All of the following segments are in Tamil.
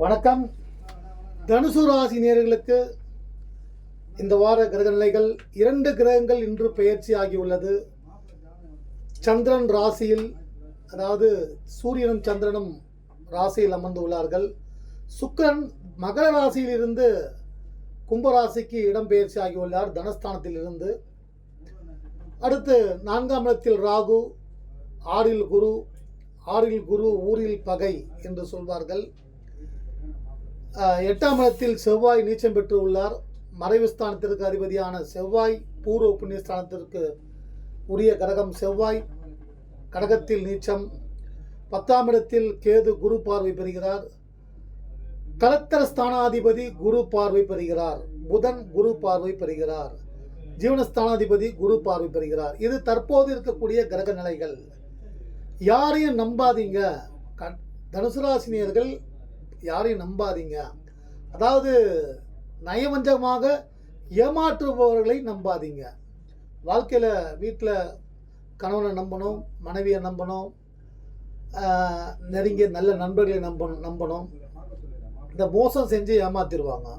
வணக்கம். தனுசு ராசி நேர்களுக்கு இந்த வார கிரக நிலைகள் இரண்டு கிரகங்கள் இன்று பெயர்ச்சி ஆகியுள்ளது. சந்திரன் ராசியில் அதாவது சூரியனும் சந்திரனும் ராசியில் அமர்ந்துள்ளார்கள். சுக்கிரன் மகர ராசியிலிருந்து கும்பராசிக்கு இடம்பெயர்ச்சி ஆகியுள்ளார் தனஸ்தானத்தில் இருந்து அடுத்து நான்காம் இடத்தில் ராகு ஆறில் குரு ஆறில் குரு ஊரில் பகை என்று சொல்வார்கள். எட்டாம் இடத்தில் செவ்வாய் நீச்சம் பெற்று உள்ளார் மறைவு ஸ்தானத்திற்கு அதிபதியான செவ்வாய் பூர்வ புண்ணியஸ்தானத்திற்கு உரிய கடகம் செவ்வாய். கடகத்தில் நீச்சம். பத்தாம் இடத்தில் கேது குரு பார்வை பெறுகிறார். கலத்தர ஸ்தானாதிபதி குரு பார்வை பெறுகிறார். புதன் குரு பார்வை பெறுகிறார். ஜீவனஸ்தானாதிபதி குரு பார்வை பெறுகிறார். இது தற்போது இருக்கக்கூடிய கிரக நிலைகள். யாரையும் நம்பாதீங்க. க- தனுசு ராசினியர்கள் யாரையும் நம்பாதீங்க. அதாவது நயவஞ்சகமாக ஏமாற்றுபவர்களை நம்பாதீங்க. வாழ்க்கையில் வீட்டில் கணவனை நம்பணும் மனைவியை நம்பணும் நெருங்கிய நல்ல நண்பர்களை நம்பணும் நம்பணும். இந்த மோசம் செஞ்சு ஏமாத்திடுவாங்க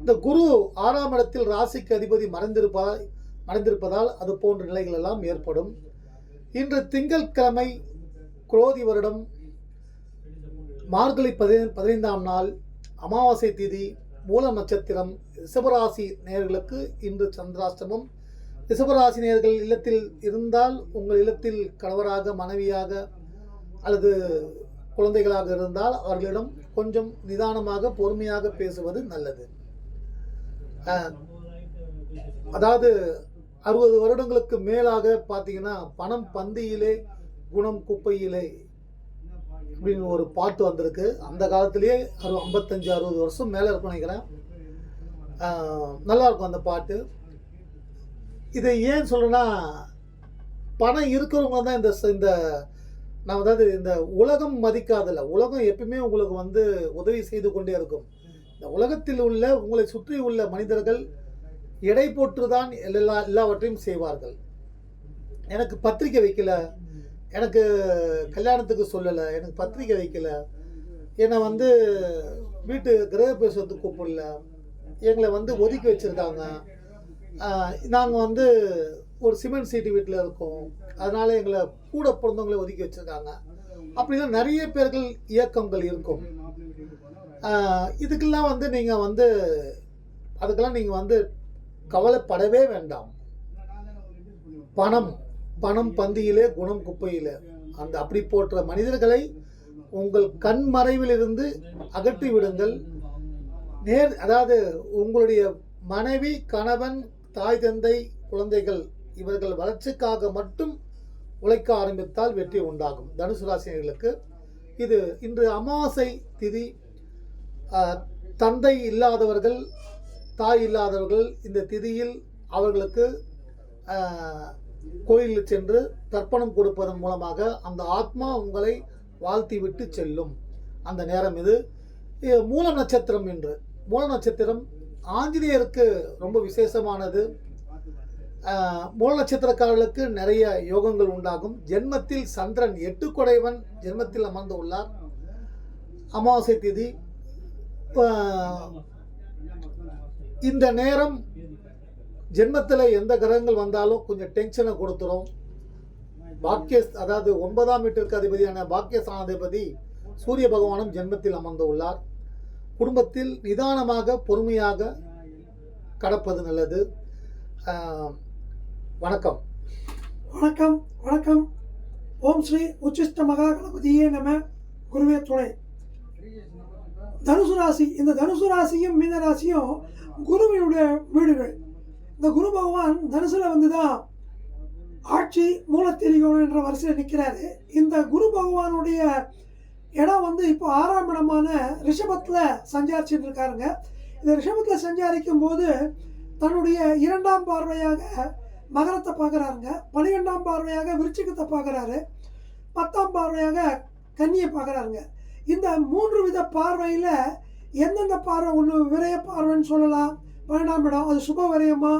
இந்த குரு ஆறாம் இடத்தில் ராசிக்கு அதிபதி மறைந்திருப்பா மறைந்திருப்பதால் அது போன்ற நிலைகள் எல்லாம் ஏற்படும். இன்று திங்கட்கிழமை குரோதி வருடம் மார்கழி பதி பதினைந்தாம் நாள் அமாவாசை திதி மூல நட்சத்திரம் ரிஷபராசி நேயர்களுக்கு இன்று சந்திராஷ்டமம். ரிஷபராசி நேயர்கள் இல்லத்தில் இருந்தால் உங்கள் இல்லத்தில் கணவராக மனைவியாக அல்லது குழந்தைகளாக இருந்தால் அவர்களிடம் கொஞ்சம் நிதானமாக பொறுமையாக பேசுவது நல்லது. அதாவது அறுபது வருடங்களுக்கு மேலாக பார்த்தீங்கன்னா பணம் பந்தியிலே குணம் குப்பையிலே அப்படின்னு ஒரு பாட்டு வந்திருக்கு. அந்த காலத்திலேயே அறு ஐம்பத்தஞ்சு அறுபது வருஷம் மேலே இருக்கும் நினைக்கிறேன். நல்லாயிருக்கும் அந்த பாட்டு. இதை ஏன் சொல்றேன்னா பணம் இருக்கிறவங்க தான் இந்த இந்த நான் அதாவது இந்த உலகம் மதிக்காதல உலகம் எப்பயுமே உங்களுக்கு வந்து உதவி செய்து கொண்டே இருக்கும். இந்த உலகத்தில் உள்ள உங்களை சுற்றி உள்ள மனிதர்கள் எடை போட்டுதான் எல்லா எல்லாவற்றையும் செய்வார்கள். எனக்கு பத்திரிக்கை வைக்கல. எனக்கு கல்யாணத்துக்கு சொல்லலை எனக்கு பத்திரிக்கை வைக்கல. என்னை வந்து வீட்டு கிரக பேசுறதுக்கு கூப்பிடல. எங்களை வந்து ஒதுக்கி வச்சுருக்காங்க. நாங்கள் வந்து ஒரு சிமெண்ட் சீட்டு வீட்டில் இருக்கோம். அதனால் எங்களை கூட பிறந்தவங்களை ஒதுக்கி வச்சுருக்காங்க. அப்படிலாம் நிறைய பேர்கள் இயக்கங்கள் இருக்கும். இதுக்கெல்லாம் வந்து நீங்கள் வந்து அதுக்கெல்லாம் நீங்கள் வந்து கவலைப்படவே வேண்டாம். பணம். பணம் பந்தியிலே குணம் குப்பையிலே. அந்த அப்படி போற்ற மனிதர்களை உங்கள் கண் மறைவிலிருந்து அகற்றி விடுங்கள். நேர் அதாவது உங்களுடைய மனைவி கணவன் தாய் தந்தை குழந்தைகள் இவர்கள் வளர்ச்சிக்காக மட்டும் உழைக்க ஆரம்பித்தால் வெற்றி உண்டாகும். தனுசு ராசினியர்களுக்கு இது இன்று அமாவாசை திதி. தந்தை இல்லாதவர்கள் தாய் இல்லாதவர்கள் இந்த திதியில் அவர்களுக்கு கோயிலில் சென்று தர்ப்பணம் கொடுப்பதன் மூலமாக அந்த ஆத்மா உங்களை வாழ்த்தி விட்டு செல்லும். அந்த நேரம் இது. மூல நட்சத்திரம் என்று. மூல நட்சத்திரம் ஆஞ்சநேயருக்கு ரொம்ப விசேஷமானது. மூல நட்சத்திரக்காரர்களுக்கு நிறைய யோகங்கள் உண்டாகும். ஜென்மத்தில் சந்திரன் எட்டு கொடைவன் ஜென்மத்தில் அமர்ந்து உள்ளார் அமாவாசை திதி. இந்த நேரம் ஜென்மத்தில் எந்த கிரகங்கள் வந்தாலும் கொஞ்சம் டென்ஷனை கொடுத்துரும். பாக்கிய அதாவது ஒன்பதாம் வீட்டிற்கு அதிபதியான பாக்கிய சூரிய பகவானும் ஜென்மத்தில் அமர்ந்து உள்ளார். குடும்பத்தில் நிதானமாக பொறுமையாக கடப்பது நல்லது. வணக்கம். வணக்கம் வணக்கம். ஓம் ஸ்ரீ உச்சிஷ்ட மகா கணபதியே நம. குருவே துணை. தனுசு ராசி இந்த தனுசு ராசியும் மீன ராசியும் குருவினுடைய வீடுகள். இந்த குரு பகவான் தனுசில் வந்து தான் ஆட்சி மூலத்திரிகோணம் என்ற வரிசையில் நிற்கிறாரு இந்த குரு பகவானுடைய இடம் வந்து இப்போ ஆறாம் இடமான ரிஷபத்தில் சஞ்சாரிச்சுட்டு இருக்காருங்க. இந்த ரிஷபத்தில் சஞ்சாரிக்கும் போது தன்னுடைய இரண்டாம் பார்வையாக மகரத்தை பார்க்குறாருங்க. பனிரெண்டாம் பார்வையாக விருச்சிகத்தை பார்க்குறாரு. பத்தாம் பார்வையாக கன்னியை பார்க்குறாருங்க. இந்த மூன்று வித பார்வையில் எந்தெந்த பார்வை ஒன்று விரைய பார்வைன்னு சொல்லலாம். பன்னெண்டாம் இடம். அது சுப விரயமா?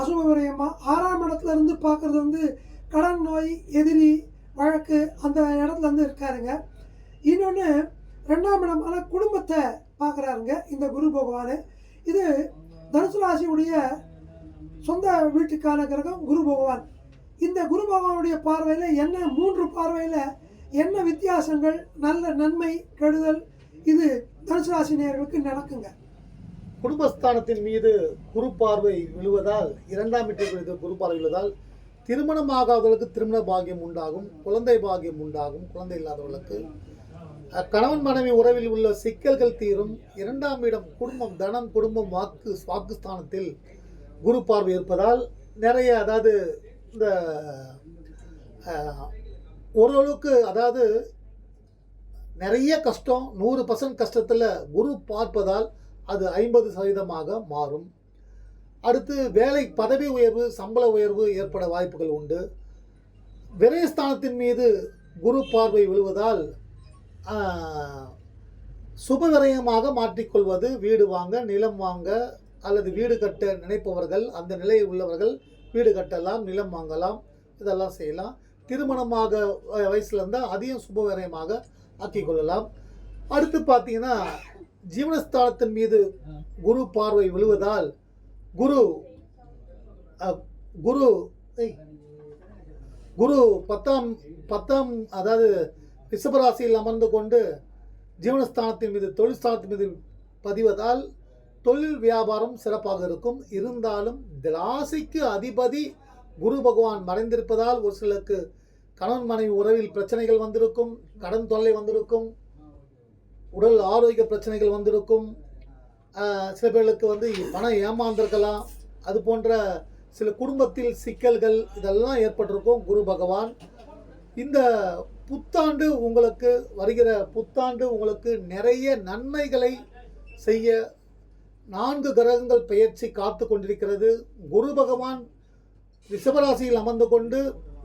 அசுப விரயமா? ஆறாம் இடத்துல இருந்து பார்க்குறது வந்து கடன் நோய் எதிரி வழக்கு அந்த இடத்துல இருந்து இருக்காருங்க. இன்னொன்று ரெண்டாம் இடமான குடும்பத்தை பார்க்குறாருங்க இந்த குரு பகவான். இது தனுசு ராசியுடைய சொந்த வீட்டுக்கான கிரகம் குரு பகவான். இந்த குரு பகவானுடைய பார்வையில் என்ன மூன்று பார்வையில் என்ன வித்தியாசங்கள் நல்ல நன்மை கெடுதல் இது தனுசு ராசி நேர்களுக்கு நடக்குங்க. குடும்பஸ்தானத்தின் மீது குரு பார்வை விழுவதால் இரண்டாம் வீட்டில் மீது குரு பார்வை விழுவதால் திருமணமாகாதவர்களுக்கு திருமண பாகியம் உண்டாகும் குழந்தை பாக்கியம் உண்டாகும் குழந்தை இல்லாதவர்களுக்கு. கணவன் மனைவி உறவில் உள்ள சிக்கல்கள் தீரும். இரண்டாம் இடம் குடும்பம் தனம் குடும்பம் வாக்கு வாக்குஸ்தானத்தில் குரு பார்வை இருப்பதால் நிறைய அதாவது இந்த ஓரளவுக்கு அதாவது நிறைய கஷ்டம் நூறு பர்சன்ட் கஷ்டத்தில் குரு பார்ப்பதால் அது ஐம்பது சதவீதமாக மாறும். அடுத்து வேலை பதவி உயர்வு சம்பள உயர்வு ஏற்பட வாய்ப்புகள் உண்டு. விரயஸ்தானத்தின் மீது குரு பார்வை விழுவதால் ஆஹ், சுப விரயமாக மாற்றிக்கொள்வது வீடு வாங்க நிலம் வாங்க அல்லது வீடு கட்ட நினைப்பவர்கள் அந்த நிலையில் உள்ளவர்கள் வீடு கட்டலாம் நிலம் வாங்கலாம் இதெல்லாம் செய்யலாம். திருமணமாக வ- இருந்தால் அதையும் சுப விரயமாக கொள்ளலாம். அடுத்து பார்த்தீங்கன்னா ஜீவனஸ்தானத்தின் மீது குரு பார்வை விழுவதால் குரு குரு குரு பத்தாம் பத்தாம் அதாவது ரிஷபராசியில் அமர்ந்து கொண்டு ஜீவனஸ்தானத்தின் மீது தொழில்ஸ்தானத்தின் மீது பதிவதால் தொழில் வியாபாரம் சிறப்பாக இருக்கும். இருந்தாலும் இந்த ராசிக்கு அதிபதி குரு பகவான் மறைந்திருப்பதால் ஒரு சிலருக்கு கணவன் மனைவி உறவில் பிரச்சனைகள் வந்திருக்கும் கடன் தொல்லை வந்திருக்கும் உடல் ஆரோக்கிய பிரச்சனைகள் வந்திருக்கும். சில பேர்களுக்கு வந்து பணம் ஏமாந்திருக்கலாம். அது போன்ற சில குடும்பத்தில் சிக்கல்கள் இதெல்லாம் ஏற்பட்டிருக்கும். குரு பகவான் இந்த புத்தாண்டு உங்களுக்கு வருகிற புத்தாண்டு உங்களுக்கு நிறைய நன்மைகளை செய்ய நான்கு கிரகங்கள் பெயர்ச்சி காத்து கொண்டிருக்கிறது. குரு பகவான் ரிஷபராசியில் அமர்ந்து கொண்டு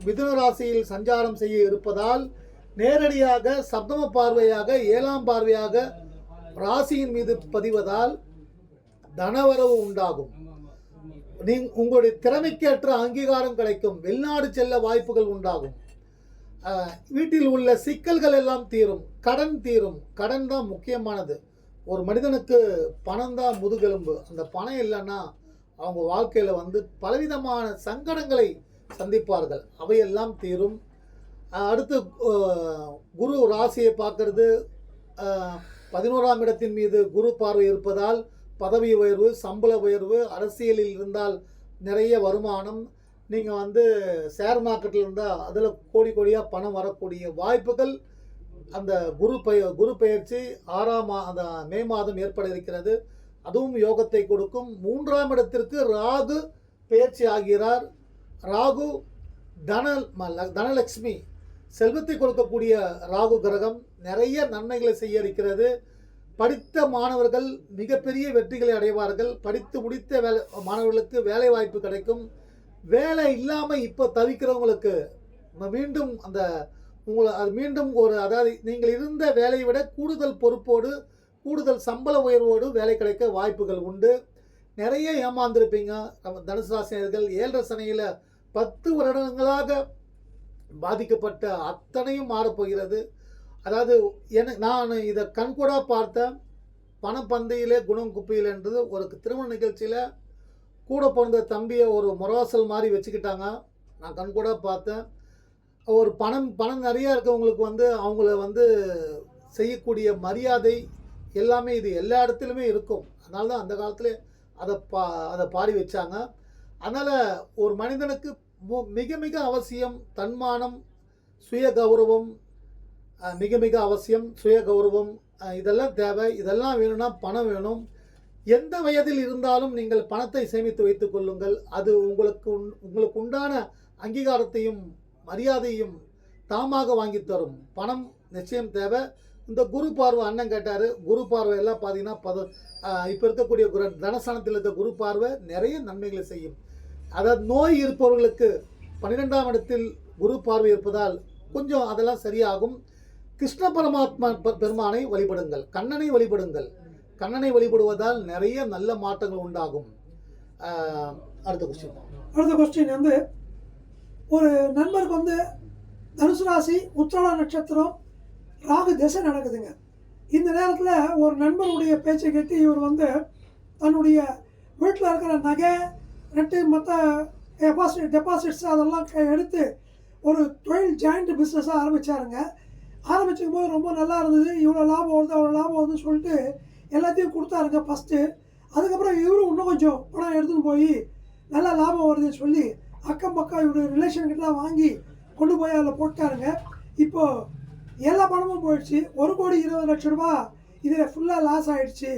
மிதுன ராசியில் சஞ்சாரம் செய்ய இருப்பதால் நேரடியாக சப்தம பார்வையாக ஏழாம் பார்வையாக ராசியின் மீது பதிவதால் தனவரவு உண்டாகும். நீ உங்களுடைய திறமைக்கேற்ற அங்கீகாரம் கிடைக்கும். வெளிநாடு செல்ல வாய்ப்புகள் உண்டாகும். வீட்டில் உள்ள சிக்கல்கள் எல்லாம் தீரும். கடன் தீரும். கடன் தான் முக்கியமானது. ஒரு மனிதனுக்கு பணம் தான் முதுகெலும்பு. அந்த பணம் இல்லைன்னா அவங்க வாழ்க்கையில் வந்து பலவிதமான சங்கடங்களை சந்திப்பார்கள். அவையெல்லாம் தீரும். அடுத்து குரு ராசியை பார்க்கறது பதினோராம் இடத்தின் மீது குரு பார்வை இருப்பதால் பதவி உயர்வு சம்பள உயர்வு அரசியலில் இருந்தால் நிறைய வருமானம். நீங்கள் வந்து ஷேர் மார்க்கெட்டில் இருந்தால் அதில் கோடி கோடியாக பணம் வரக்கூடிய வாய்ப்புகள் அந்த குரு பய குரு பயிற்சி ஆறாம் மா அந்த மே மாதம் ஏற்பட இருக்கிறது. அதுவும் யோகத்தை கொடுக்கும். மூன்றாம் இடத்திற்கு ராகு பெயர்ச்சி ஆகிறார். ராகு தன ம- தனலட்சுமி செல்வத்தை கொடுக்கக்கூடிய ராகு கிரகம் நிறைய நன்மைகளை செய்ய இருக்கிறது படித்த மாணவர்கள் மிகப்பெரிய வெற்றிகளை அடைவார்கள். படித்து முடித்த வேலை மாணவர்களுக்கு வேலை வாய்ப்பு கிடைக்கும். வேலை இல்லாமல் இப்போ தவிக்கிறவங்களுக்கு மீண்டும் அந்த உங்களை அது மீண்டும் ஒரு அதாவது நீங்கள் இருந்த வேலையை விட கூடுதல் பொறுப்போடு கூடுதல் சம்பள உயர்வோடு வேலை கிடைக்க வாய்ப்புகள் உண்டு. நிறைய ஏமாந்துருப்பீங்க. நம்ம தனுசு ராசினியர்கள் ஏழரை சனையில் பத்து வருடங்களாக பாதிக்கப்பட்ட அத்தனையும் மாறப்போகிறது அதாவது என நான் இதை கண்கூடாக பார்த்தேன். பணப்பந்தையிலே குணம் குப்பையில் என்றது ஒரு திருமண நிகழ்ச்சியில் கூட பிறந்த தம்பியை ஒரு முரவாசல் மாதிரி வச்சுக்கிட்டாங்க. நான் கண்கூடாக பார்த்தேன். ஒரு பணம் பணம் நிறையா இருக்கவங்களுக்கு வந்து அவங்கள வந்து செய்யக்கூடிய மரியாதை எல்லாமே இது எல்லா இடத்துலையுமே இருக்கும். அதனால தான் அந்த காலத்துல அதை பா அதை பாடி வச்சாங்க. அதனால் ஒரு மனிதனுக்கு மிக மிக அவசியம் தன்மானம் சுய கௌரவம் மிக மிக அவசியம் சுய கௌரவம் இதெல்லாம் தேவை. இதெல்லாம் வேணும்னா பணம் வேணும். எந்த வயதில் இருந்தாலும் நீங்கள் பணத்தை சேமித்து வைத்துக் கொள்ளுங்கள். அது உங்களுக்கு உண்- உங்களுக்கு உண்டான அங்கீகாரத்தையும் மரியாதையும் தாமாக வாங்கி தரும். பணம் நிச்சயம் தேவை. இந்த குரு பார்வை அண்ணன் கேட்டார். குரு பார்வை எல்லாம் பார்த்தீங்கன்னா பத இப்போ இருக்கக்கூடிய குரு தனஸ்தானத்தில் இருக்க குரு பார்வை நிறைய நன்மைகளை செய்யும். அதாவது நோய் இருப்பவர்களுக்கு பன்னிரெண்டாம் இடத்தில் குரு பார்வை இருப்பதால் கொஞ்சம் அதெல்லாம் சரியாகும். கிருஷ்ண பரமாத்மா பெருமானை வழிபடுங்கள். கண்ணனை வழிபடுங்கள். கண்ணனை வழிபடுவதால் நிறைய நல்ல மாற்றங்கள் உண்டாகும். அடுத்த கொஸ்டின் அடுத்த கொஸ்டின் வந்து ஒரு நண்பருக்கு வந்து தனுசு ராசி உத்திராட நட்சத்திரம் ராகு திசை நடக்குதுங்க. இந்த நேரத்தில் ஒரு நண்பருடைய பேச்சை கேட்டு இவர் வந்து தன்னுடைய வீட்டில் இருக்கிற நகை ரெண்டு மற்ற டெபாசிட் டெபாசிட்ஸ் அதெல்லாம் க- எடுத்து ஒரு தொழில் ஜாயிண்ட் பிஸ்னஸாக ஆரம்பித்தாருங்க ஆரம்பிச்சுக்கும் போது ரொம்ப நல்லா இருந்தது. இவ்வளோ லாபம் வருது அவ்வளோ லாபம் வருதுன்னு சொல்லிட்டு எல்லாத்தையும் கொடுத்தாருங்க ஃபஸ்ட்டு அதுக்கப்புறம் இவரும் இன்னும் கொஞ்சம் பணம் எடுத்துன்னு போய் நல்லா லாபம் வருதுன்னு சொல்லி அக்கம் பக்கம் இவருடைய ரிலேஷன்கிட்டலாம் வாங்கி கொண்டு போய் அதில் போட்டாருங்க. இப்போது எல்லா பணமும் போயிடுச்சு. ஒரு கோடி இருபது லட்ச ரூபா இதில் ஃபுல்லாக லாஸ் ஆகிடுச்சு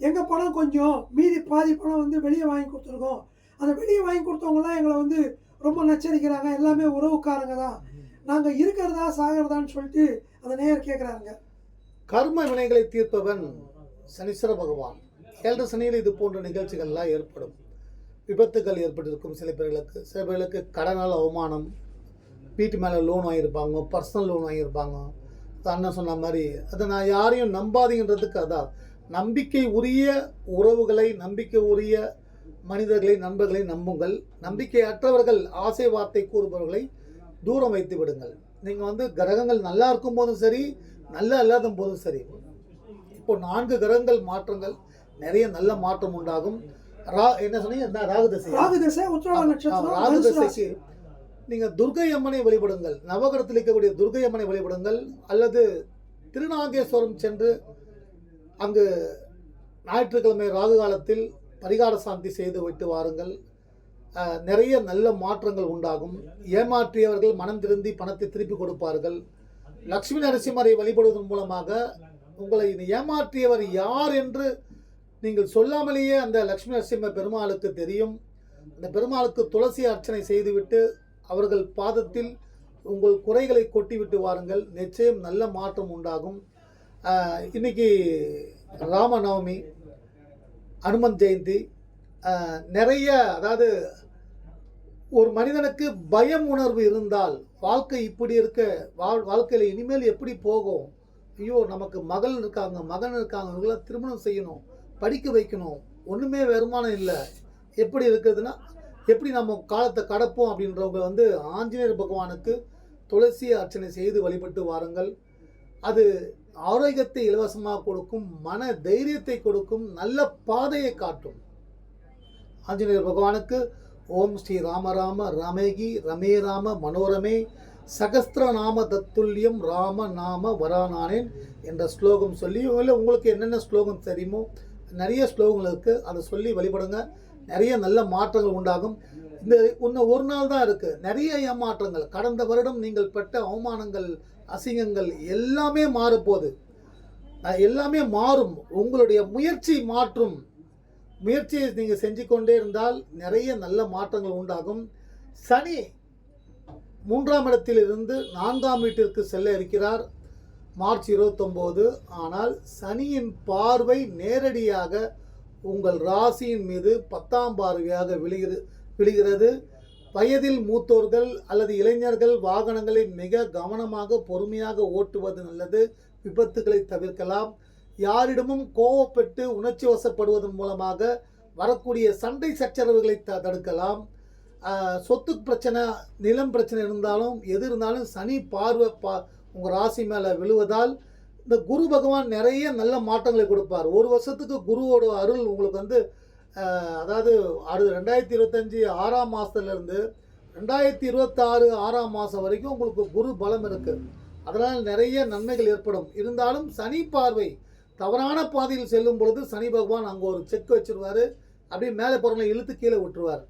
எங்கள் பணம் கொஞ்சம் மீதி பாதி பணம் வந்து வெளியே வாங்கி கொடுத்துருக்கோம். அந்த வெளியே வாங்கி கொடுத்தவங்களாம் எங்களை வந்து ரொம்ப நச்சரிக்கிறாங்க. எல்லாமே உறவுக்காரங்க தான். நாங்கள் இருக்கிறதா சாகிறதான்னு சொல்லிட்டு அந்த நேயர் கேட்குறாங்க கர்ம வினைகளை தீர்ப்பவன் சனீஸ்வர பகவான். ஏழு சனியில் இது போன்ற நிகழ்ச்சிகள்லாம் ஏற்படும். விபத்துகள் ஏற்பட்டிருக்கும் சில பேர்களுக்கு. சில பேர்களுக்கு கடனால் அவமானம் வீட்டு மேலே லோன் வாங்கியிருப்பாங்க பர்சனல் லோன் வாங்கியிருப்பாங்க. அண்ணன் சொன்ன மாதிரி அதை நான் யாரையும் நம்பாதீங்கன்றதுக்கு அதான். நம்பிக்கை உரிய உறவுகளை நம்பிக்கை உரிய மனிதர்களை நண்பர்களை நம்புங்கள். நம்பிக்கையற்றவர்கள் ஆசை வார்த்தை கூறுபவர்களை தூரம் வைத்து விடுங்கள். நீங்கள் வந்து கிரகங்கள் நல்லா இருக்கும் போதும் சரி நல்லா இல்லாத போதும் சரி. இப்போ நான்கு கிரகங்கள் மாற்றங்கள் நிறைய நல்ல மாற்றம் உண்டாகும். ரா என்ன சொன்னீங்க? ராகு தசை ராகு திசை ராகு. தசைக்கு நீங்க துர்கை அம்மனை வழிபடுங்கள். நவகிரகத்தில் இருக்கக்கூடிய துர்கை அம்மனை வழிபடுங்கள். அல்லது திருநாகேஸ்வரம் சென்று அங்கு ஞாயிற்றுக்கிழமை ராகு காலத்தில் பரிகார சாந்தி செய்து விட்டு வாருங்கள். நிறைய நல்ல மாற்றங்கள் உண்டாகும். ஏமாற்றியவர்கள் மனம் திருந்தி பணத்தை திருப்பி கொடுப்பார்கள். லக்ஷ்மி நரசிம்மரை வழிபடுவதன் மூலமாக உங்களை ஏமாற்றியவர் யார் என்று நீங்கள் சொல்லாமலேயே அந்த லக்ஷ்மி நரசிம்ம பெருமாளுக்கு தெரியும். அந்த பெருமாளுக்கு துளசி அர்ச்சனை செய்துவிட்டு அவர்கள் பாதத்தில் உங்கள் குறைகளை கொட்டிவிட்டு வாருங்கள். நிச்சயம் நல்ல மாற்றம் உண்டாகும். இன்னைக்கு ராமநவமி அனுமன் ஜெயந்தி நிறைய அதாவது ஒரு மனிதனுக்கு பயம் உணர்வு இருந்தால் வாழ்க்கை இப்படி இருக்க வாழ் வாழ்க்கையில் இனிமேல் எப்படி போகும்? ஐயோ நமக்கு மகள் இருக்காங்க மகன் இருக்காங்க இவங்களாம் திருமணம் செய்யணும் படிக்க வைக்கணும் ஒன்றுமே வருமானம் இல்லை. எப்படி இருக்குதுன்னா எப்படி நம்ம காலத்தை கடப்போம் அப்படின்றவங்க வந்து ஆஞ்சநேயர் பகவானுக்கு துளசி அர்ச்சனை செய்து வழிபட்டு வாருங்கள். அது ஆரோக்கியத்தை இலவசமாக கொடுக்கும் மன தைரியத்தை கொடுக்கும் நல்ல பாதையை காட்டும். ஆஞ்சநேயர் பகவானுக்கு ஓம் ஸ்ரீ ராமராம ரமேகி ரமே ராம மனோரமே சகஸ்திரநாம தத்துல்யம் ராம நாம வரானானேன் என்ற ஸ்லோகம் சொல்லி இல்லை உங்களுக்கு என்னென்ன ஸ்லோகம் தெரியுமோ நிறைய ஸ்லோகங்கள் இருக்குது அதை சொல்லி வழிபடுங்க. நிறைய நல்ல மாற்றங்கள் உண்டாகும். இந்த இன்னும் ஒரு நாள் தான் இருக்குது நிறைய ஏமாற்றங்கள். கடந்த வருடம் நீங்கள் பெற்ற அவமானங்கள் அசிங்கங்கள் எல்லாமே மாறப்போகுது எல்லாமே மாறும். உங்களுடைய முயற்சி மாற்றும். முயற்சியை நீங்கள் செஞ்சு கொண்டே இருந்தால் நிறைய நல்ல மாற்றங்கள் உண்டாகும். சனி மூன்றாம் இடத்திலிருந்து நான்காம் வீட்டிற்கு செல்ல இருக்கிறார். மார்ச் இருபத்தொம்போது. ஆனால் சனியின் பார்வை நேரடியாக உங்கள் ராசியின் மீது பத்தாம் பார்வையாக விழுகிறது விழுகிறது. வயதில் மூத்தோர்கள் அல்லது இளைஞர்கள் வாகனங்களை மிக கவனமாக பொறுமையாக ஓட்டுவது நல்லது. விபத்துகளை தவிர்க்கலாம். யாரிடமும் கோவப்பட்டு உணர்ச்சி வசப்படுவதன் மூலமாக வரக்கூடிய சண்டை சச்சரவுகளை த தடுக்கலாம். சொத்து பிரச்சனை நிலம் பிரச்சனை இருந்தாலும் எது இருந்தாலும் சனி பார்வை பா உங்கள் ராசி மேலே விழுவதால் இந்த குரு பகவான் நிறைய நல்ல மாற்றங்களை கொடுப்பார். ஒரு வருஷத்துக்கு குருவோட அருள் உங்களுக்கு வந்து அதாவது அடுத்த ரெண்டாயிரத்தி இருபத்தஞ்சி ஆறாம் மாதத்துலேருந்து ரெண்டாயிரத்தி இருபத்தாறு ஆறாம் மாதம் வரைக்கும் உங்களுக்கு குரு பலம் இருக்குது அதனால் நிறைய நன்மைகள் ஏற்படும். இருந்தாலும் சனி பார்வை தவறான பாதையில் செல்லும் பொழுது சனி பகவான் அங்கே ஒரு செக் வச்சுருவார். அப்படியே மேலே போகிறவங்களை இழுத்து கீழே விட்டுருவார்.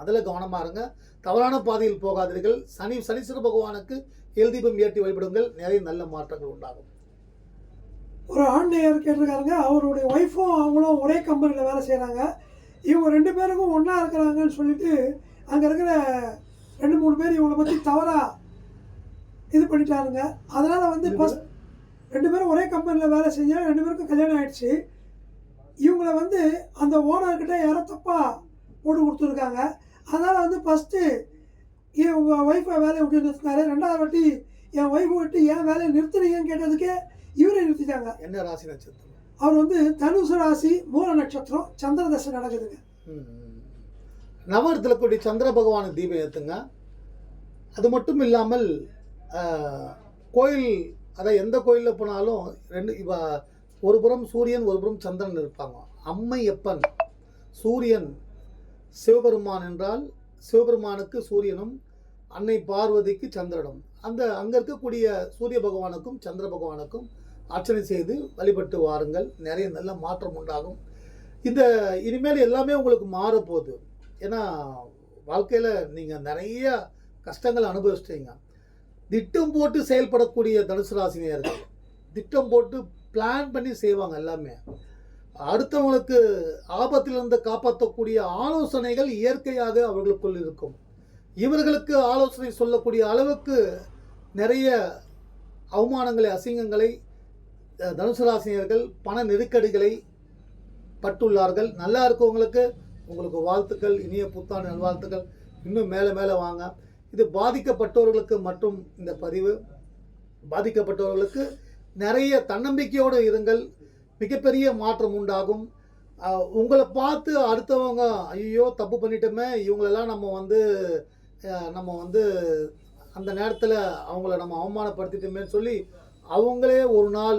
அதில் கவனமாக இருங்க. தவறான பாதையில் போகாதீர்கள். சனி சனீஸ்வர பகவானுக்கு எல்தீபம் ஏற்றி வழிபடுங்கள். நிறைய நல்ல மாற்றங்கள் உண்டாகும். ஒரு ஆண் நேயர் கேட்டிருக்காருங்க. அவருடைய ஒய்ஃபும் அவங்களும் ஒரே கம்பெனியில் வேலை செய்கிறாங்க இவங்க ரெண்டு பேருக்கும் ஒன்றா இருக்கிறாங்கன்னு சொல்லிட்டு அங்கே இருக்கிற ரெண்டு மூணு பேர் இவங்களை பற்றி தவறாக இது பண்ணிட்டாருங்க. அதனால் வந்து ஃபஸ்ட் ரெண்டு பேரும் ஒரே கம்பெனியில் வேலை செஞ்சா ரெண்டு பேருக்கும் கல்யாணம் ஆயிடுச்சு. இவங்கள வந்து அந்த ஓனர்கிட்ட யாரோ தப்பாக போட்டு கொடுத்துருக்காங்க. அதனால் வந்து ஃபஸ்ட்டு உங்கள் ஒய்ஃபை வேலையை விட்டு நிறுத்தினாரு. ரெண்டாவது வாட்டி என் ஒய்ஃபை விட்டு ஏன் வேலையை நிறுத்துனீங்கன்னு கேட்டதுக்கே இவரை நிறுத்திட்டாங்க. என்ன ராசி நட்சத்திரம்? அவர் வந்து தனுசு ராசி மூல நட்சத்திரம் சந்திர தசை நடக்குதுங்க. நவரத்தில் கூடிய சந்திர பகவானுக்கு தீபம் ஏற்றுங்க அது மட்டும் இல்லாமல் கோயில் அதான் எந்த கோயிலில் போனாலும் ரெண்டு இவ ஒரு புறம் சூரியன் ஒரு புறம் சந்திரன் இருப்பாங்க. அம்மையப்பன் சூரியன் சிவபெருமான் என்றால் சிவபெருமானுக்கு சூரியனும் அன்னை பார்வதிக்கு சந்திரனும். அந்த அங்கே இருக்கக்கூடிய சூரிய பகவானுக்கும் சந்திர பகவானுக்கும் அர்ச்சனை செய்து வழிபட்டு வாருங்கள். நிறைய நல்ல மாற்றம் உண்டாகும். இந்த இனிமேல் எல்லாமே உங்களுக்கு மாறப்போகுது. ஏன்னா வாழ்க்கையில் நீங்கள் நிறைய கஷ்டங்கள் அனுபவிச்சிட்டீங்க. திட்டம் போட்டு செயல்படக்கூடிய தனுசு ராசினியர்கள் திட்டம் போட்டு பிளான் பண்ணி செய்வாங்க எல்லாமே. அடுத்தவங்களுக்கு ஆபத்திலிருந்து காப்பாற்றக்கூடிய ஆலோசனைகள் இயற்கையாக அவர்களுக்குள் இருக்கும். இவர்களுக்கு ஆலோசனை சொல்லக்கூடிய அளவுக்கு நிறைய அவமானங்களை அசிங்கங்களை தனுசு ராசினியர்கள் பண நெருக்கடிகளை பட்டுள்ளார்கள். நல்லா இருக்கவங்களுக்கு உங்களுக்கு வாழ்த்துக்கள் இனிய புத்தாண்டு நல்வாழ்த்துக்கள். இன்னும் மேலே மேலே வாங்க. இது பாதிக்கப்பட்டவர்களுக்கு மட்டும் இந்த பதிவு. பாதிக்கப்பட்டவர்களுக்கு நிறைய தன்னம்பிக்கையோடு இருங்கள். மிகப்பெரிய மாற்றம் உண்டாகும். உங்களை பார்த்து அடுத்தவங்க ஐயோ தப்பு பண்ணிட்டோமே இவங்களெல்லாம் நம்ம வந்து நம்ம வந்து அந்த நேரத்தில் அவங்கள நம்ம அவமானப்படுத்திட்டோமேன்னு சொல்லி அவங்களே ஒரு நாள்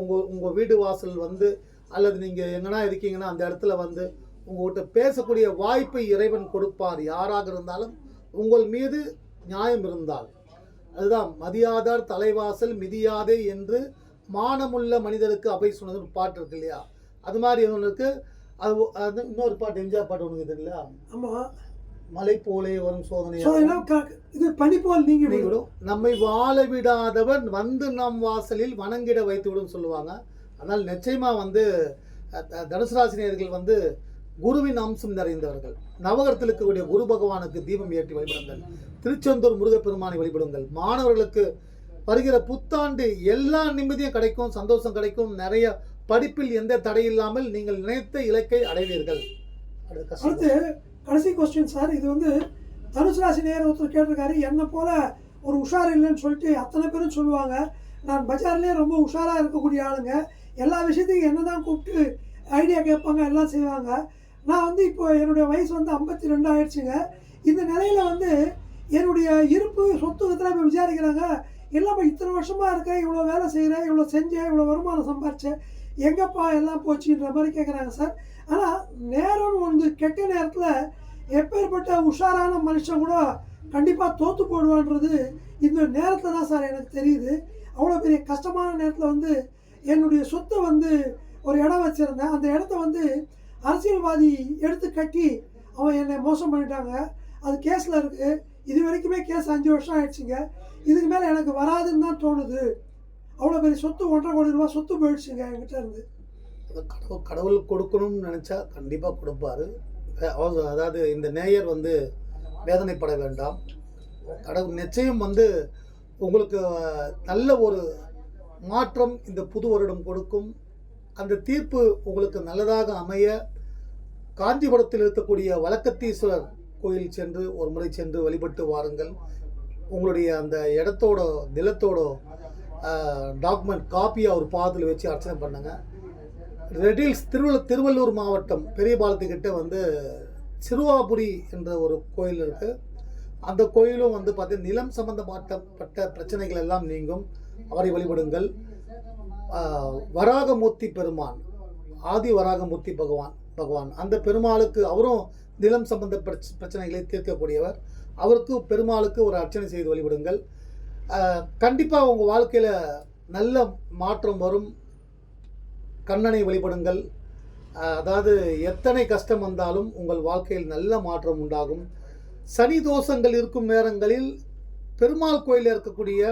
உங்கள் உங்கள் வீடு வாசல் வந்து அல்லது நீங்கள் எங்கன்னா இருக்கீங்கன்னா அந்த இடத்துல வந்து உங்கள்கிட்ட பேசக்கூடிய வாய்ப்பை இறைவன் கொடுப்பார். யாராக இருந்தாலும் உங்கள் மீது நியாயம் இருந்தால். அதுதான் மதியாதார் தலைவாசல் மிதியாதே என்று மானமுள்ள மனிதருக்கு அபை சொன்னது ஒரு பாட்டு இருக்கு இல்லையா? அது மாதிரி ஒன்று இருக்குது அது அது இன்னொரு பாட்டு எம்ஜிஆர் பாட்டு ஒன்று இருக்குது இல்லையா? ஆமாம் மலை போலே வரும் சோதனை இது பனி போல் நீங்கி விடும் நம்மை வாழ விடாதவன் வந்து நம் வாசலில் வணங்கிட வைத்து விடும் சொல்லுவாங்க. அதனால் நிச்சயமா வந்து தனுசு ராசினியர்கள் வந்து குருவின் அம்சம் நிறைந்தவர்கள். நவகரத்தில் இருக்கக்கூடிய குரு பகவானுக்கு தீபம் ஏற்றி வழிபடுங்கள். திருச்செந்தூர் முருகப்பெருமானை வழிபடுங்கள். மாணவர்களுக்கு வருகிற புத்தாண்டு எல்லா நிம்மதியும் கிடைக்கும் சந்தோஷம் கிடைக்கும். நிறைய படிப்பில் எந்த தடை இல்லாமல் நீங்கள் நினைத்த இலக்கை அடைவீர்கள். அடுத்து கடைசி கொஸ்டின் சார் இது வந்து தனுசு ராசி நேரம் ஒருத்தர் கேட்டிருக்காரு என்னை போல ஒரு உஷார் இல்லைன்னு சொல்லிட்டு அத்தனை பேரும் சொல்லுவாங்க. நான் பஜார்லேயே ரொம்ப உஷாராக இருக்கக்கூடிய ஆளுங்க. எல்லா விஷயத்தையும் என்ன தான் கூப்பிட்டு ஐடியா கேட்பாங்க எல்லாம் செய்வாங்க. நான் வந்து இப்போ என்னுடைய வயசு வந்து ஐம்பத்தி ரெண்டு ஆயிடுச்சுங்க. இந்த நிலையில் வந்து என்னுடைய இருப்பு சொத்து இதெல்லாம் இப்போ விசாரிக்கிறாங்க. இல்லைப்பா இத்தனை வருஷமாக இருக்கேன் இவ்வளோ வேலை செய்கிறேன் இவ்வளோ செஞ்சேன் இவ்வளோ வருமானம் சம்பாரிச்சேன். எங்கப்பா எல்லாம் போச்சுன்ற மாதிரி கேட்குறாங்க சார் ஆனால் நேரம் வந்து கெட்ட நேரத்தில் எப்பேற்பட்ட உஷாரான மனுஷன் கூட கண்டிப்பாக தோற்று போடுவான்றது இந்த நேரத்தில் தான் சார் எனக்கு தெரியுது. அவ்வளோ பெரிய கஷ்டமான நேரத்தில் வந்து என்னுடைய சொத்தை வந்து ஒரு இடம் வச்சுருந்தேன். அந்த இடத்த வந்து அரசியல்வாதி எடுத்து கட்டி அவன் என்னை மோசம் பண்ணிட்டாங்க. அது கேஸில் இருக்குது இது வரைக்குமே கேஸ் அஞ்சு வருஷம் ஆயிடுச்சுங்க. இதுக்கு மேலே எனக்கு வராதுன்னு தான் தோணுது. அவ்வளோ பெரிய சொத்து ஒன்றரை கோடி ரூபா சொத்து போயிடுச்சுங்க என்கிட்ட இருந்து. கடவுள் கடவுள் கொடுக்கணும்னு நினச்சா கண்டிப்பாக கொடுப்பாரு. அதாவது இந்த நேயர் வந்து வேதனைப்பட வேண்டாம். கடவுள் நிச்சயம் வந்து உங்களுக்கு நல்ல ஒரு மாற்றம் இந்த புது வருடம் கொடுக்கும். அந்த தீர்ப்பு உங்களுக்கு நல்லதாக அமைய காஞ்சிபுரத்தில் இருக்கக்கூடிய வழக்கத்தீஸ்வரர் கோயில் சென்று ஒரு முறை சென்று வழிபட்டு வாருங்கள். உங்களுடைய அந்த இடத்தோட நிலத்தோட டாக்குமெண்ட் காப்பியை அவர் பாதத்தில் வச்சு அர்ச்சனை ரெடில்ஸ் திருவள்ள திருவள்ளூர் மாவட்டம் பெரியபாலத்துக்கிட்ட வந்து சிறுவாபுரி என்ற ஒரு கோயில் இருக்குது அந்த கோயிலும் வந்து பார்த்தீங்கன்னா நிலம் சம்பந்தப்பட்ட பிரச்சனைகள் எல்லாம் நீங்கும். அவரை வழிபடுங்கள். வராகமூர்த்தி பெருமான் ஆதி வராகமூர்த்தி பகவான் பகவான். அந்த பெருமாளுக்கு அவரும் நிலம் சம்பந்த பிரச்ச- பிரச்சனைகளை தீர்க்கக்கூடியவர். அவருக்கு பெருமாளுக்கு ஒரு அர்ச்சனை செய்து வழிபடுங்கள். கண்டிப்பாக உங்கள் வாழ்க்கையில் நல்ல மாற்றம் வரும். கண்ணனை வழிபடுங்கள் அதாவது எத்தனை கஷ்டம் வந்தாலும் உங்கள் வாழ்க்கையில் நல்ல மாற்றம் உண்டாகும். சனி தோஷங்கள் இருக்கும் நேரங்களில் பெருமாள் கோயிலில் இருக்கக்கூடிய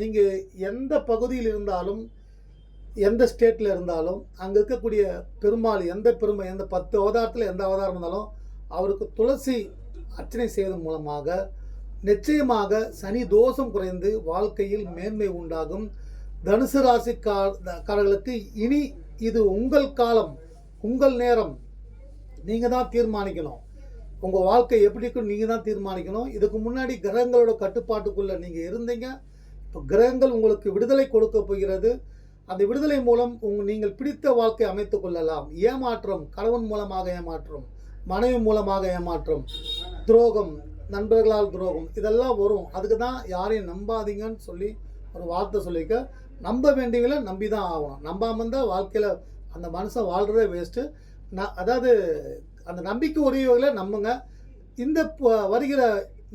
நீங்கள் எந்த பகுதியில் இருந்தாலும் எந்த ஸ்டேட்டில் இருந்தாலும் அங்கே இருக்கக்கூடிய பெருமாள் எந்த பெருமை எந்த பத்து அவதாரத்தில் எந்த அவதாரம் இருந்தாலும் அவருக்கு துளசி அர்ச்சனை செய்வதன் மூலமாக நிச்சயமாக சனி தோஷம் குறைந்து வாழ்க்கையில் மேன்மை உண்டாகும். தனுசு ராசிக்காரர்களுக்கு இனி இது உங்கள் காலம் உங்கள் நேரம். நீங்கள் தான் தீர்மானிக்கணும். உங்கள் வாழ்க்கை எப்படி இருக்குன்னு நீங்கள் தான் தீர்மானிக்கணும். இதுக்கு முன்னாடி கிரகங்களோட கட்டுப்பாட்டுக்குள்ளே நீங்கள் இருந்தீங்க. இப்போ கிரகங்கள் உங்களுக்கு விடுதலை கொடுக்க போகிறது. அந்த விடுதலை மூலம் உங் நீங்கள் பிடித்த வாழ்க்கை அமைத்து கொள்ளலாம். ஏமாற்றம் கணவன் மூலமாக ஏமாற்றம் மனைவி மூலமாக ஏமாற்றம் துரோகம் நண்பர்களால் துரோகம் இதெல்லாம் வரும். அதுக்கு தான் யாரையும் நம்பாதீங்கன்னு சொல்லி ஒரு வார்த்தை சொல்லிக்க நம்ப வேண்டியவங்களை நம்பி தான் ஆகணும். நம்பாமல் இருந்தால் வாழ்க்கையில் அந்த மனுஷன் வாழ்கிறதே வேஸ்ட்டு நான் அதாவது அந்த நம்பிக்கை உரியவர்களை நம்புங்க. இந்த வருகிற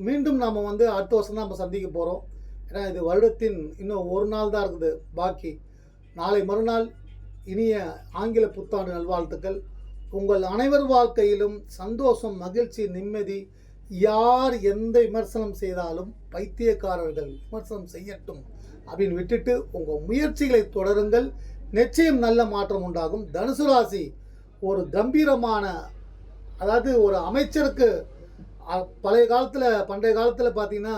மீண்டும் நாம் வந்து அடுத்த வருஷம் தான் நம்ம சந்திக்க போகிறோம் ஏன்னா இது வருடத்தின் இன்னும் ஒரு நாள் தான் இருக்குது பாக்கி. நாளை மறுநாள் இனிய ஆங்கில புத்தாண்டு நல்வாழ்த்துக்கள். உங்கள் அனைவர் வாழ்க்கையிலும் சந்தோஷம் மகிழ்ச்சி நிம்மதி யார் எந்த விமர்சனம் செய்தாலும் பைத்தியக்காரர்கள் விமர்சனம் செய்யட்டும். அப்படின்னு விட்டுட்டு உங்கள் முயற்சிகளை தொடருங்கள். நிச்சயம் நல்ல மாற்றம் உண்டாகும். தனுசு ராசி ஒரு கம்பீரமான அதாவது ஒரு அமைச்சருக்கு பழைய காலத்தில் பண்டைய காலத்தில் பார்த்தீங்கன்னா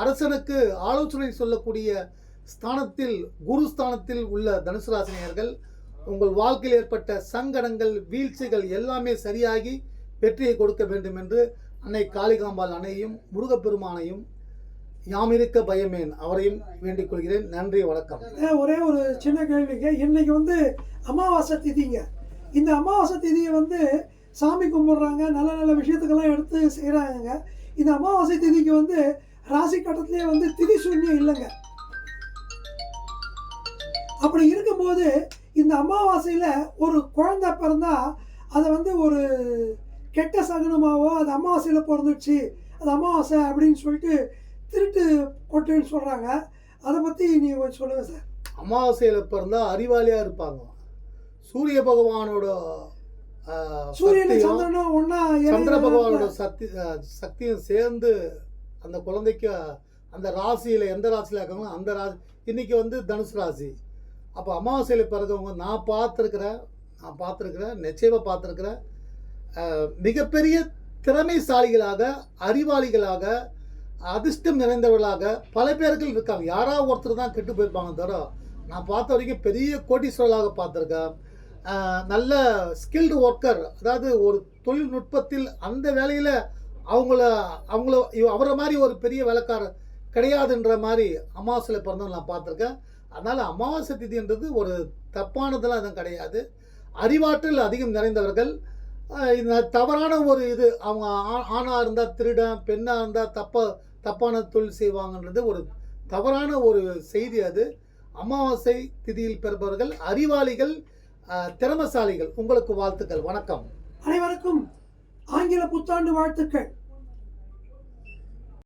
அரசனுக்கு ஆலோசனை சொல்லக்கூடிய ஸ்தானத்தில் குரு ஸ்தானத்தில் உள்ள தனுசு ராசினியர்கள் உங்கள் வாழ்க்கையில் ஏற்பட்ட சங்கடங்கள் வீழ்ச்சிகள் எல்லாமே சரியாகி வெற்றியை கொடுக்க வேண்டும் என்று அன்னை காளிகாம்பாள் அன்னையும் முருகப்பெருமானையும் யாமிருக்க பயமேன் அவரையும் வேண்டிக் கொள்கிறேன் நன்றி வணக்கம். ஒரே ஒரு சின்ன கேள்விங்க. இன்னைக்கு வந்து அமாவாசை திதிங்க. இந்த அமாவாசை திதியை வந்து சாமி கும்பிடுறாங்க. நல்ல நல்ல விஷயத்துக்கெல்லாம் எடுத்து செய்கிறாங்க இந்த அமாவாசை திதிக்கு வந்து ராசி கட்டத்திலே வந்து திதி சூன்யம் இல்லைங்க. அப்படி இருக்கும்போது இந்த அமாவாசையில் ஒரு குழந்தை பிறந்தா அதை வந்து ஒரு கெட்ட சகுனமாவோ அது அமாவாசையில் பிறந்துச்சு அது அமாவாசை அப்படின்னு சொல்லிட்டு திருட்டு கொட்டைன்னு சொல்கிறாங்க அதை பற்றி நீங்கள் கொஞ்சம் சொல்லுங்கள் சார். அமாவாசையில் பிறந்தா அறிவாளியாக இருப்பாங்க. சூரிய பகவானோட சக்தியும் சந்திரனும் ஒன்றா சந்திர பகவானோட சக்தி சக்தியும் சேர்ந்து அந்த குழந்தைக்கு அந்த ராசியில் எந்த ராசியில் இருக்காங்களோ அந்த ராசி இன்னைக்கு வந்து தனுசு ராசி. அப்போ அமாவாசையில் பிறந்தவங்க நான் பார்த்துருக்குறேன் நான் பார்த்துருக்குறேன் நிச்சயமாக பார்த்துருக்குறேன். மிகப்பெரிய திறமைசாலிகளாக அறிவாளிகளாக அதிர்ஷ்டம் நிறைந்தவர்களாக பல பேர்கள் இருக்காங்க. யாராவது ஒருத்தர் தான் கெட்டு போயிருப்பாங்க தவிர நான் பார்த்த வரைக்கும் பெரிய கோட்டீஸ்வரர்களாக பார்த்துருக்கேன். நல்ல ஸ்கில்டு ஒர்க்கர் அதாவது ஒரு தொழில்நுட்பத்தில் அந்த வேலையில் அவங்கள அவங்கள அவரை மாதிரி ஒரு பெரிய வேலைக்காரர் கிடையாதுன்ற மாதிரி அமாவாசையில் பிறந்தவங்க நான் பார்த்துருக்கேன். அதனால் அமாவாசை திதின்றது ஒரு தப்பானதெல்லாம் எதுவும் கிடையாது. அறிவாற்றல் அதிகம் நிறைந்தவர்கள். இந்த தவறான ஒரு இது அவங்க ஆ- ஆணாக இருந்தால் திருடன் பெண்ணாக இருந்தால் தப்பாக தப்பான தொழில் செய்வாங்கன்றது ஒரு தவறான ஒரு செய்தி அது. அமாவாசை திதியில் பெறுபவர்கள் அறிவாளிகள் திறமசாலிகள். உங்களுக்கு வாழ்த்துக்கள். வணக்கம். அனைவருக்கும் ஆங்கில புத்தாண்டு வாழ்த்துக்கள்.